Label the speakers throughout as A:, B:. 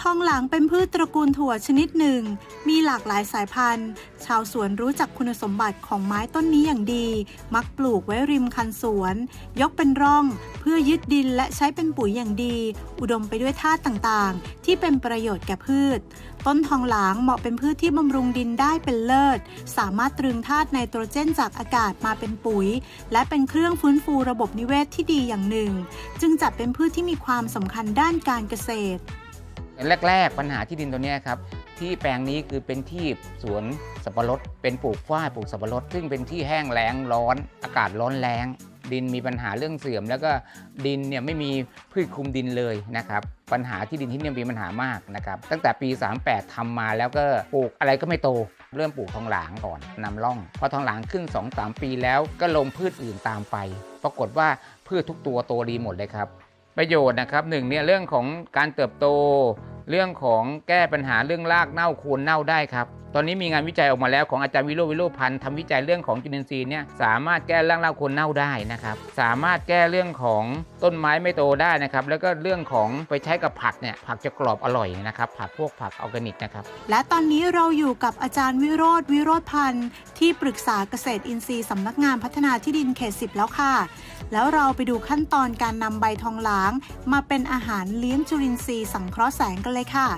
A: ทองหลางเป็นพืชตระกูลถั่วชนิดหนึ่ง มีหลากหลายสายพันธุ์ ชาวสวนรู้จักคุณสมบัติของไม้ต้นนี้อย่างดี มักปลูกไว้ริมคันสวน ยกเป็นร่อง เพื่อยึดดินและใช้เป็นปุ๋ยอย่างดี อุดมไปด้วยธาตุต่างๆ ที่เป็นประโยชน์แก่พืช ต้นทองหลางเหมาะเป็นพืชที่บำรุงดินได้เป็นเลิศ สามารถตรึงธาตุไนโตรเจนจากอากาศมาเป็นปุ๋ย และเป็นเครื่องฟื้นฟูระบบนิเวศที่ดีอย่างหนึ่ง จึงจัดเป็นพืชที่มีความสำคัญด้านการเกษตร
B: แรก ๆ ปัญหาที่ดินตัวนี้ครับที่แปลงนี้คือเป็นที่สวนสับปะรด เป็นปลูกฝ้ายปลูกสับปะรด ซึ่งเป็นที่แห้งแล้งร้อน อากาศร้อนแรงดินมีปัญหาเรื่องเสื่อม แล้วก็ดินเนี่ยไม่มีพืชคุมดินเลยนะครับปัญหาที่ดินที่เนี่ยมีปัญหามากนะครับตั้งแต่ปี 38ทำมาแล้วก็ปลูกอะไรก็ไม่โต เริ่มปลูกทองหลางก่อนนำร่องพอทองหลางขึ้น 2-3 ปีแล้วก็ลงพืชอื่นตามไป ปรากฏว่าพืชทุกตัวโตดีหมดเลยครับประโยชน์นะครับหนึ่งเนี่ยเรื่องของการเติบโต เรื่องของแก้ปัญหาเรื่องรากเน่าคูนเน่าได้ครับ ตอนนี้มีงานวิจัยออกมาแล้วของอาจารย์วิโรวิโรพันธ์ทำวิจัยเรื่องของจุลินทรีย์เนี่ยสามารถแก้เรากเน่าคนเน่าได้นะครับ สามารถแก้เรื่องของต้นไม้ไม่โตได้นะครับ แล้วก็เรื่องของไปใช้กับผักเนี่ยผักจะกรอบอร่อยนะครับ ผักพวกผักออร์แกนิกนะครับ
A: และตอนนี้เราอยู่กับอาจารย์วิโรธวิโรธพันธ์ที่ปรึกษาเกษตรอินทรีย์สำนักงานพัฒนาที่ดินเขตสิบแล้วค่ะ แล้วเราไปดูขั้นตอนการนำใบทองหลาง มาเป็นอาหารเลี้ยงจุลินทรีย์สังเคราะห์แสงกันเลยค่ะ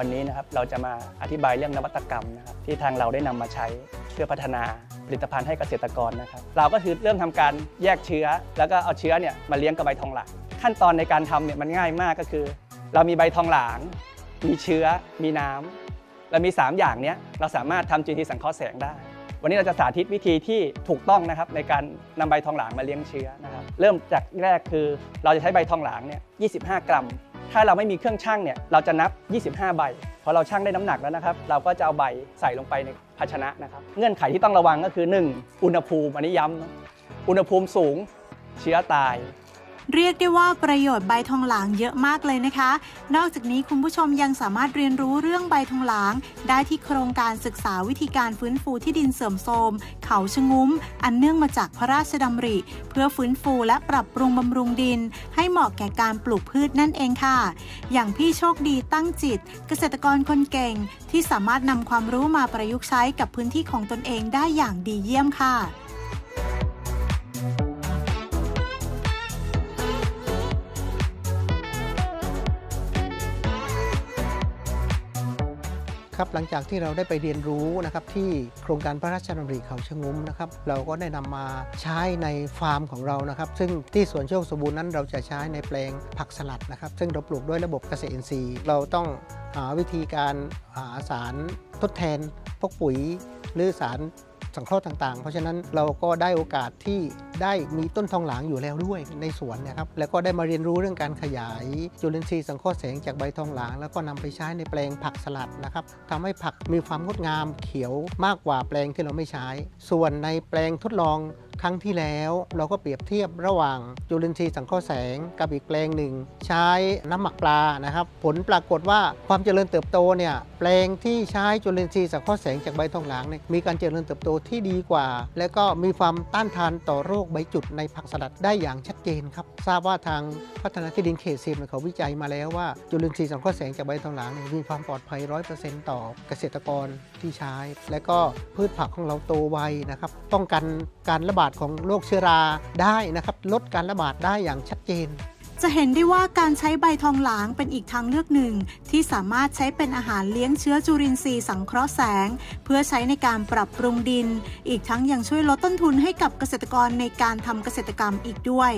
C: วันนี้นะครับเราจะมาอธิบายเรื่องนวัตกรรมนะครับที่ทางเราได้นำมาใช้เพื่อพัฒนาผลิตภัณฑ์ให้เกษตรกรนะครับ เราก็คือเริ่มทำการแยกเชื้อ แล้วก็เอาเชื้อเนี่ยมาเลี้ยงกับใบทองหลางขั้นตอนในการทำเนี่ยมันง่ายมากก็คือ เรามีใบทองหลาง มีเชื้อ มีน้ำเรามี 3 อย่างเนี้ยเราสามารถทำ GT สังเคราะห์แสงได้ วันนี้เราจะสาธิตวิธีที่ถูกต้องนะครับในการนำใบทองหลางมาเลี้ยงเชื้อนะครับ เริ่มจากแรกคือเราจะใช้ใบทองหลางเนี่ย25 กรัม ถ้าเราไม่มีเครื่องชั่งเนี่ยเราจะนับ 25 ใบพอเราชั่งได้น้ำหนักแล้วนะครับ เราก็จะเอาใบใส่ลงไปในภาชนะนะครับ เงื่อนไขที่ต้องระวังก็คือ 1. อุณหภูมิอันนี้ย้ำอุณหภูมิสูงเชื้อตาย
A: เรียกได้ว่าประโยชน์ใบทองหลางเยอะมากเลยนะคะ นอกจากนี้คุณผู้ชมยังสามารถเรียนรู้เรื่องใบทองหลาง ได้ที่โครงการศึกษาวิธีการฟื้นฟูที่ดินเสื่อมโทรมเขาชะงุ้ม อันเนื่องมาจากพระราชดำริ เพื่อฟื้นฟูและปรับปรุงบำรุงดิน ให้เหมาะแก่การปลูกพืชนั่นเองค่ะ อย่างพี่โชคดีตั้งจิต เกษตรกรคนเก่งที่สามารถนำความรู้มาประยุกต์ใช้กับพื้นที่ของตนเองได้อย่างดีเยี่ยมค่ะ
D: ครับหลังจากที่เราได้ไปเรียนรู้นะครับที่โครงการพระราชดำริเขาชะงุ้มนะครับเราก็ได้นำมาใช้ในฟาร์มของเรานะครับ ซึ่งที่สวนโชคสมบูรณ์นั้นเราจะใช้ในแปลงผักสลัดนะครับ ซึ่งเราปลูกด้วยระบบเกษตรอินทรีย์ เราต้องหาวิธีการหาสารทดแทนพวกปุ๋ยหรือสาร สังเคราะห์ต่างๆ เพราะฉะนั้นเราก็ได้โอกาสที่ได้มีต้นทองหลางอยู่แล้วด้วยในสวนนะครับแล้วก็ได้มาเรียนรู้เรื่องการขยายจุลินทรีย์สังเคราะห์แสงจากใบทองหลาง แล้วก็นำไปใช้ในแปลงผักสลัดนะครับทำให้ผักมีความงดงามเขียวมากกว่าแปลงที่เราไม่ใช้ ส่วนในแปลงทดลอง ครั้งที่แล้ว เราก็เปรียบเทียบระหว่างจุลินทรีย์สังเคราะห์แสงกับอีกแปลงหนึ่ง ใช้น้ำหมักปลานะครับ ผลปรากฏว่าความเจริญเติบโตเนี่ยแปลงที่ใช้จุลินทรีย์สังเคราะห์แสงจากใบทองหลางเนี่ยมีการเจริญเติบโตที่ดีกว่า และก็มีความต้านทานต่อโรคใบจุดในผักสลัดได้อย่างชัดเจนครับทราบว่าทางพัฒนาที่ดินเขตสิบเนี่ยเขาวิจัยมาแล้วว่าจุลินทรีย์สังเคราะห์แสงจากใบทองหลางเนี่ยมีความปลอดภัย 100%ต่อเกษตรกรที่ใช้ และก็พืชผักของเราโตไวนะครับป้องกันการระบาดาดของโรคเชื้อราได้นะครับลดการระบาดได้อย่างชัดเจน
A: จะเห็นได้ว่าการใช้ใบทองหลางเป็นอีกทางเลือกหนึ่ง ที่สามารถใช้เป็นอาหารเลี้ยงเชื้อจุลินทรีย์สังเคราะห์แสง เพื่อใช้ในการปรับปรุงดิน อีกทั้งยังช่วยลดต้นทุนให้กับเกษตรกรในการทำเกษตรกรรมอีกด้วย